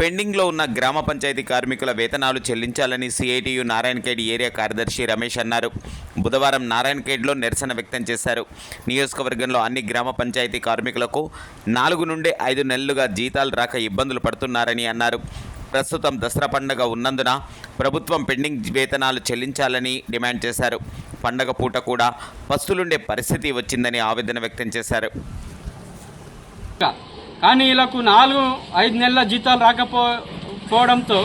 పెండింగ్లో ఉన్న గ్రామ పంచాయతీ కార్మికుల వేతనాలు చెల్లించాలని సిఐటియు నారాయణఖేడ్ ఏరియా కార్యదర్శి రమేష్ అన్నారు. బుధవారం నారాయణఖేడ్లో నిరసన వ్యక్తం చేశారు. నియోజకవర్గంలో అన్ని గ్రామ పంచాయతీ కార్మికులకు నాలుగు నుండి ఐదు నెలలుగా జీతాలు రాక ఇబ్బందులు పడుతున్నారని అన్నారు. ప్రస్తుతం దసరా పండగ ఉన్నందున ప్రభుత్వం పెండింగ్ వేతనాలు చెల్లించాలని డిమాండ్ చేశారు. పండగ పూట కూడా పస్తులుండే పరిస్థితి వచ్చిందని ఆవేదన వ్యక్తం చేశారు. కానీ వీళ్ళకు నాలుగు ఐదు నెలల జీతాలు రాకపోవడంతో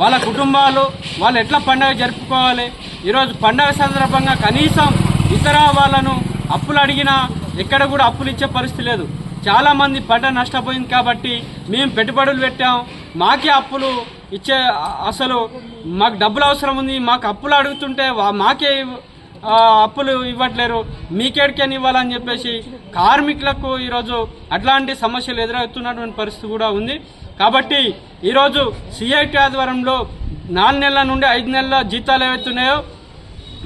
వాళ్ళ కుటుంబాలు వాళ్ళు ఎట్లా పండగ జరుపుకోవాలి? ఈరోజు పండగ సందర్భంగా కనీసం ఇతర వాళ్ళను అప్పులు అడిగినా ఎక్కడ కూడా అప్పులు ఇచ్చే పరిస్థితి లేదు. చాలామంది పంట నష్టపోయింది కాబట్టి మేము పెట్టుబడులు పెట్టాం. మాకే అప్పులు ఇచ్చే అసలు మాకు డబ్బులు అవసరం ఉంది. మాకు అప్పులు అడుగుతుంటే మాకే అప్పులు ఇవ్వట్లేరు. మీకేడికని ఇవ్వాలని చెప్పేసి కార్మికులకు ఈరోజు అట్లాంటి సమస్యలు ఎదురవుతున్నటువంటి పరిస్థితి కూడా ఉంది. కాబట్టి ఈరోజు సిఐటి ఆధ్వర్యంలో నాలుగు నెలల నుండి ఐదు నెలల జీతాలు ఏవైతున్నాయో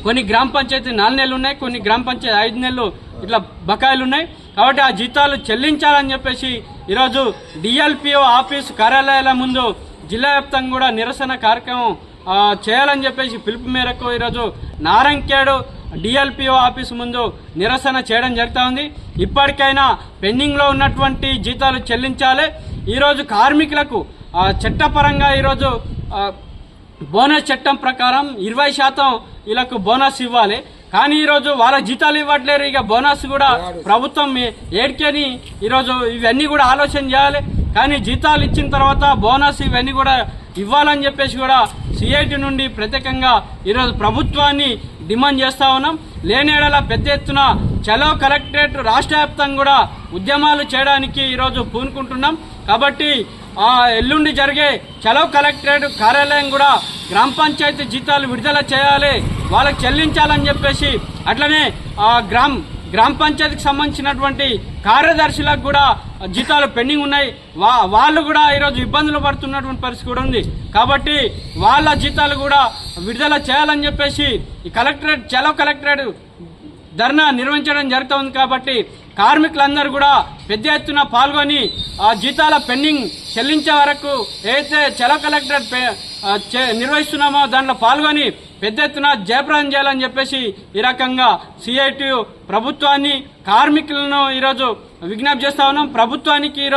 కొన్ని గ్రామ పంచాయతీ నాలుగు నెలలు ఉన్నాయి కొన్ని గ్రామ పంచాయతీ ఐదు నెలలు ఇట్లా బకాయిలు ఉన్నాయి. కాబట్టి ఆ జీతాలు చెల్లించాలని చెప్పేసి ఈరోజు డిఎల్పిఓ ఆఫీసు కార్యాలయాల ముందు జిల్లా వ్యాప్తంగా కూడా నిరసన కార్యక్రమం చేయాలని చెప్పేసి పిలుపు మేరకు ఈరోజు నారంకేడు డిఎల్పిఓ ఆఫీసు ముందు నిరసన చేయడం జరుగుతూ ఉంది. ఇప్పటికైనా పెండింగ్లో ఉన్నటువంటి జీతాలు చెల్లించాలి. ఈరోజు కార్మికులకు చట్టపరంగా ఈరోజు బోనస్ చట్టం ప్రకారం ఇరవై శాతం వీళ్ళకు బోనస్ ఇవ్వాలి. కానీ ఈరోజు వాళ్ళ జీతాలు ఇవ్వట్లేరు. ఇక బోనస్ కూడా ప్రభుత్వం ఏడ్కని ఈరోజు ఇవన్నీ కూడా ఆలోచన చేయాలి. కానీ జీతాలు ఇచ్చిన తర్వాత బోనస్ ఇవన్నీ కూడా ఇవ్వాలని చెప్పేసి కూడా సిఐటి నుండి ప్రత్యేకంగా ఈరోజు ప్రభుత్వాన్ని డిమాండ్ చేస్తా ఉన్నాం. లేనేడల పెద్ద ఎత్తున చలో కలెక్టరేట్ రాష్ట్ర వ్యాప్తంగా కూడా ఉద్యమాలు చేయడానికి ఈరోజు పూనుకుంటున్నాం. కాబట్టి ఆ ఎల్లుండి జరిగే చలో కలెక్టరేట్ కార్యాలయం కూడా గ్రామ పంచాయతీ జీతాలు విడుదల చేయాలి. వాళ్ళకి చెల్లించాలని చెప్పేసి అట్లనే ఆ గ్రామ గ్రామ పంచాయతీకి సంబంధించినటువంటి కార్యదర్శులకు కూడా జీతాలు పెండింగ్ ఉన్నాయి. వా వాళ్ళు కూడా ఈరోజు ఇబ్బందులు పడుతున్నటువంటి పరిస్థితి కూడా ఉంది. కాబట్టి వాళ్ళ జీతాలు కూడా విడుదల చేయాలని చెప్పేసి ఈ కలెక్టరేట్ చలో కలెక్టరేట్ ధర్నా నిర్వహించడం జరుగుతుంది కాబట్టి కార్మికులందరూ కూడా పెద్ద ఎత్తున పాల్గొని ఆ జీతాల పెండింగ్ చెల్లించే వరకు ఏదైతే చలో కలెక్టరేట్ నిర్వహిస్తున్నామో? దాంట్లో పాల్గొని పెద్ద ఎత్తున జయప్రదం చేయాలని చెప్పేసి ఈ రకంగా సిఐటి ప్రభుత్వాన్ని కార్మికులను ఈరోజు విజ్ఞప్తి చేస్తా ఉన్నాం. ప్రభుత్వానికి ఈరోజు